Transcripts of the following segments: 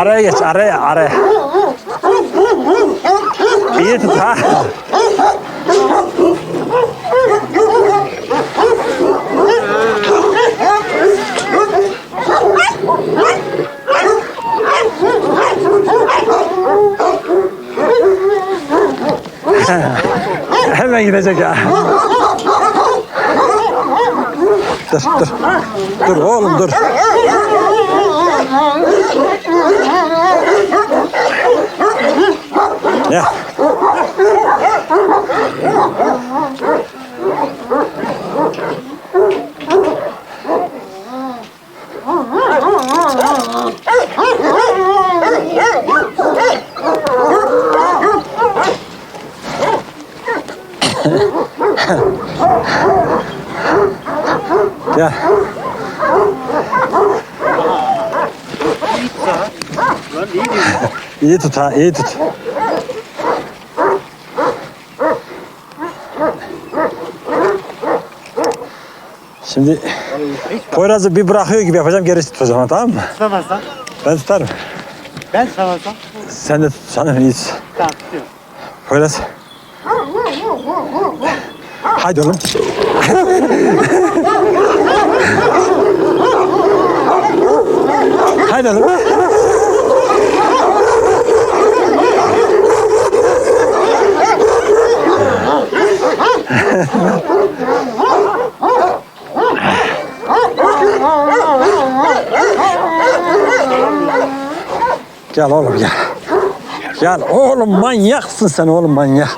araya geç araya araya. İyi tut ha. Hemen gidecek ya. Dur dur. Dur oğlum dur. Ya. Gel. İyi tut ha, iyi tut. Şimdi Poyraz'ı bir bırakıyor gibi yapacağım, gerisi tutacağım tamam mı? Tutamazsan. Ben tutarım. Ben tutamazsam. Sen de tut, sanırım iyi tut. Tamam tutuyorum. Poyraz. Haydi oğlum. Haydi oğlum. Gel oğlum gel. Gel oğlum manyaksın sen oğlum manyak.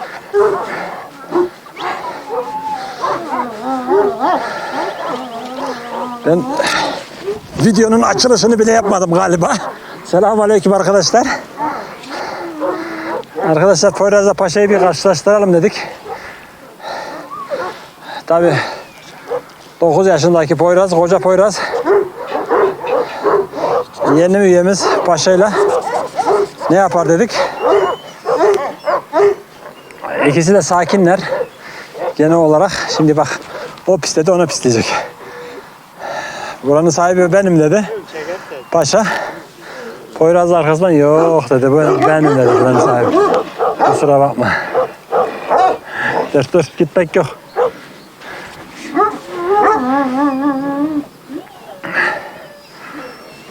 Ben videonun açılışını bile yapmadım galiba. Selamun aleyküm arkadaşlar. Arkadaşlar Poyraz'la Paşa'yı bir karşılaştıralım dedik. Tabi 9 yaşındaki Poyraz, koca Poyraz. Yeni üyemiz Paşa'yla ne yapar dedik. İkisi de sakinler. Genel olarak şimdi bak o pistledi ona pisleyecek. Buranın sahibi benim dedi. Paşa. Poyraz arkasından yok dedi. Bu benim dedi buranın sahibi. Kusura bakma. Dur dur gitmek yok.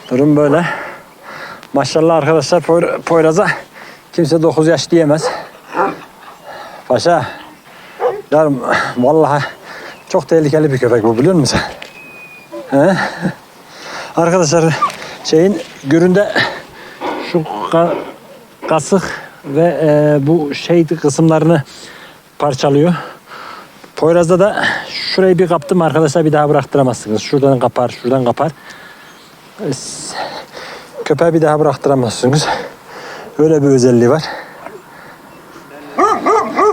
Durum böyle. Maşallah arkadaşlar Poy- Poyraz'a kimse 9 yaş diyemez. Paşa. Yarım vallahi çok tehlikeli bir köpek bu biliyor musun sen? Arkadaşlar şeyin göründe şu ka- kasık ve e, bu şey kısımlarını parçalıyor. Poyraz'da da şurayı bir kaptım arkadaşlar bir daha bıraktıramazsınız. Şuradan kapar, şuradan kapar. Köpeği bir daha bıraktıramazsınız. Öyle bir özelliği var.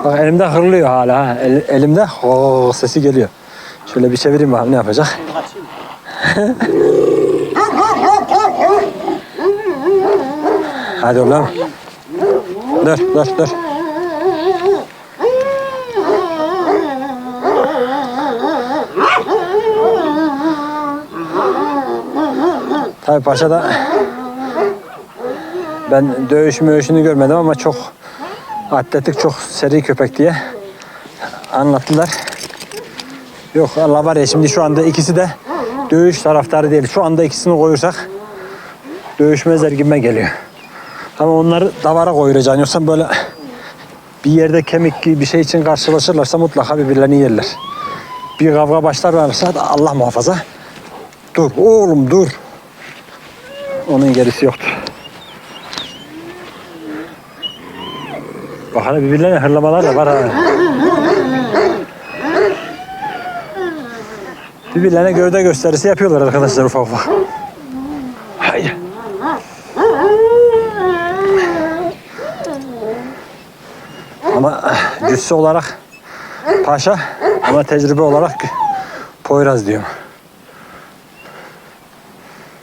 Bak elimde hırlıyor hala. ha. El- elimde ho sesi geliyor. Şöyle bir çevireyim bakalım ne yapacak. Hadi oğlum. Dur dur dur. Tabii paşa da ben dövüş möğüşünü görmedim ama çok atletik çok seri köpek diye anlattılar. Yok Allah var ya şimdi şu anda ikisi de dövüş taraftarı değil. Şu anda ikisini koyursak dövüşmezler gibime geliyor. Ama onları davara koyuracaksın. Yoksa böyle bir yerde kemik gibi bir şey için karşılaşırlarsa mutlaka birbirlerini yerler. Bir kavga başlarlarsa da Allah muhafaza. Dur oğlum dur. Onun gerisi yoktur. Bak hala birbirlerine hırlamalar da var ha. Birbirlerine gövde gösterisi yapıyorlar arkadaşlar ufak ufak. Haydi. Ama cüsse olarak paşa ama tecrübe olarak Poyraz diyorum.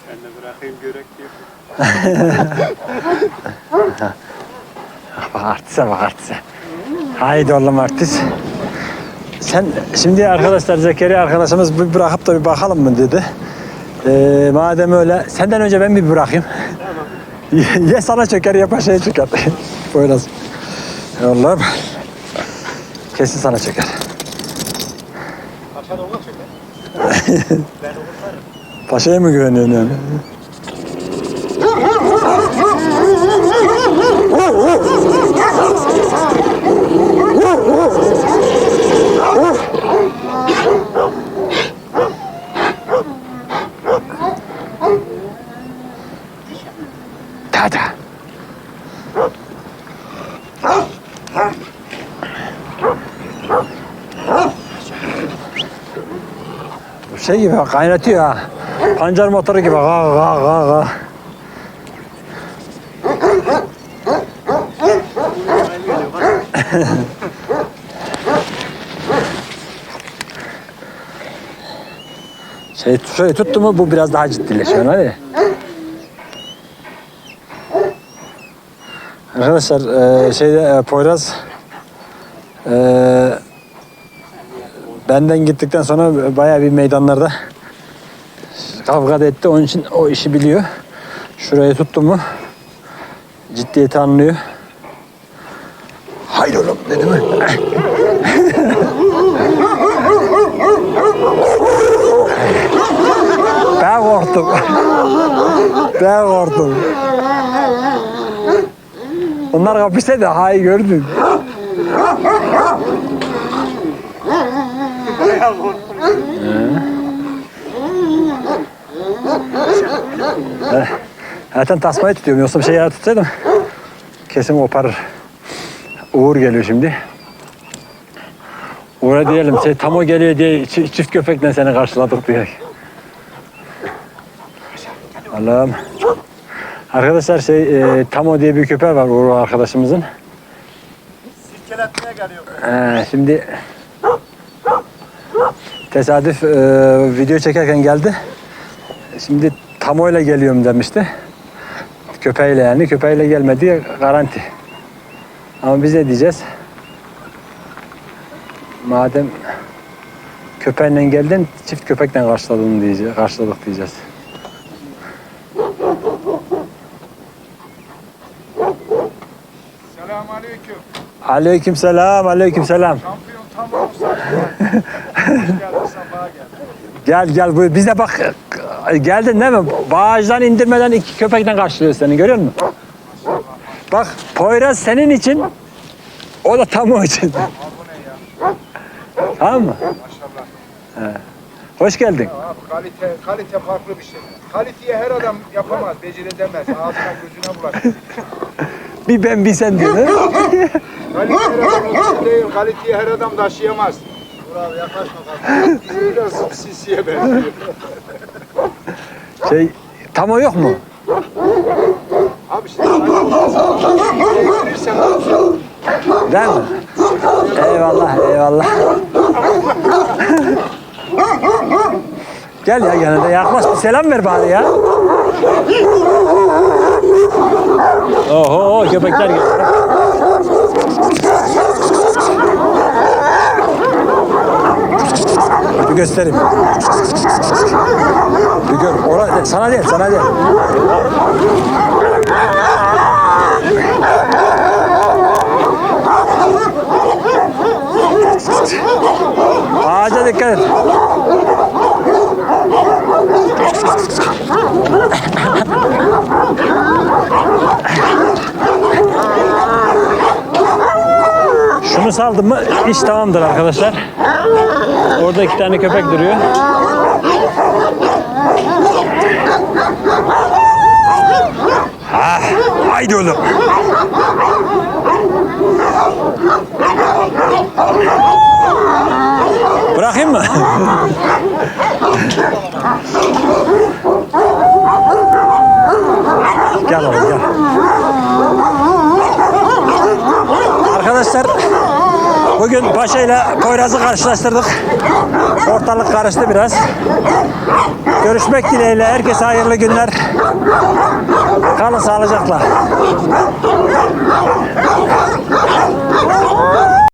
Ben de bırakayım görek diye. Artiste bak artiste. Haydi oğlum artist. Sen şimdi arkadaşlar Zekeriya arkadaşımız bir bırakıp da bir bakalım mı dedi. Ee, madem öyle senden önce ben bir bırakayım. ya sana çöker ya paşaya çöker. Poyraz. Allah'ım. Kesin sana çöker. Paşa da ona çeker. ben okutarım. Paşaya mı güveniyorsun yani? Kaynatıyor ha. Pancar motoru gibi. Ga ga ga ga. Şey şöyle tuttu mu bu biraz daha ciddileşiyor hadi. Arkadaşlar e, şeyde e, Poyraz e, benden gittikten sonra bayağı bir meydanlarda kavga da etti. Onun için o işi biliyor. Şurayı tuttu mu ciddiyeti anlıyor. Haydi oğlum dedi mi? ben korktum. ben korktum. Onlar kapışsaydı hay gördün. Bayağı korktum. Zaten tasmayı tutuyorum. Yoksa bir şey yer tutsaydım kesin koparır. Uğur geliyor şimdi. Uğur'a diyelim şey, tam o geliyor diye çi- çift köpekle seni karşıladık diye. Allah'ım. Arkadaşlar şey e, Tamo diye bir köpek var Uğur arkadaşımızın. Sirkeletmeye geliyor. Ee, şimdi tesadüf e, video çekerken geldi. Şimdi tamoyla geliyorum demişti. Köpeğiyle yani. Köpeğiyle gelmedi garanti. Ama biz ne diyeceğiz? Madem köpeğinle geldin çift köpekle karşıladın diyeceğiz. Karşıladık diyeceğiz. Aleyküm selam, aleyküm selam. Şampiyon tam olsa. Hoş geldin sabaha gel. Gel buyur. Biz de bak geldin değil mi? Bağajdan indirmeden iki köpekten karşılıyoruz seni görüyor musun? Bak Poyraz senin için o da tam o için. Ya? Tamam mı? Maşallah. Hoş geldin. Abi kalite, kalite farklı bir şey. Kaliteyi her adam yapamaz, beceredemez. Ağzına gözüne bulaşır. Bir ben bir sen diyor. değil mi? Kalite her adam değil, kaliteyi her adam taşıyamaz. Bravo yaklaşma kardeşim. Biraz sisiye benziyor. Şey tam o yok mu? Abi şimdi kaliteyi olsun. Değil mi? Eyvallah eyvallah. Gel ya gene de yaklaş bir selam ver bari ya. Oho köpekler geldi. Bir göstereyim. Bir gör. Orada, sana değil, sana değil. Ağaca dikkat et. Şunu saldım mı iş tamamdır arkadaşlar. Orada iki tane köpek duruyor. Ha, haydi oğlum. Bırakayım mı? Bugün Paşa ile Poyraz'ı karşılaştırdık. Ortalık karıştı biraz. Görüşmek dileğiyle herkese hayırlı günler. Kalın sağlıcakla.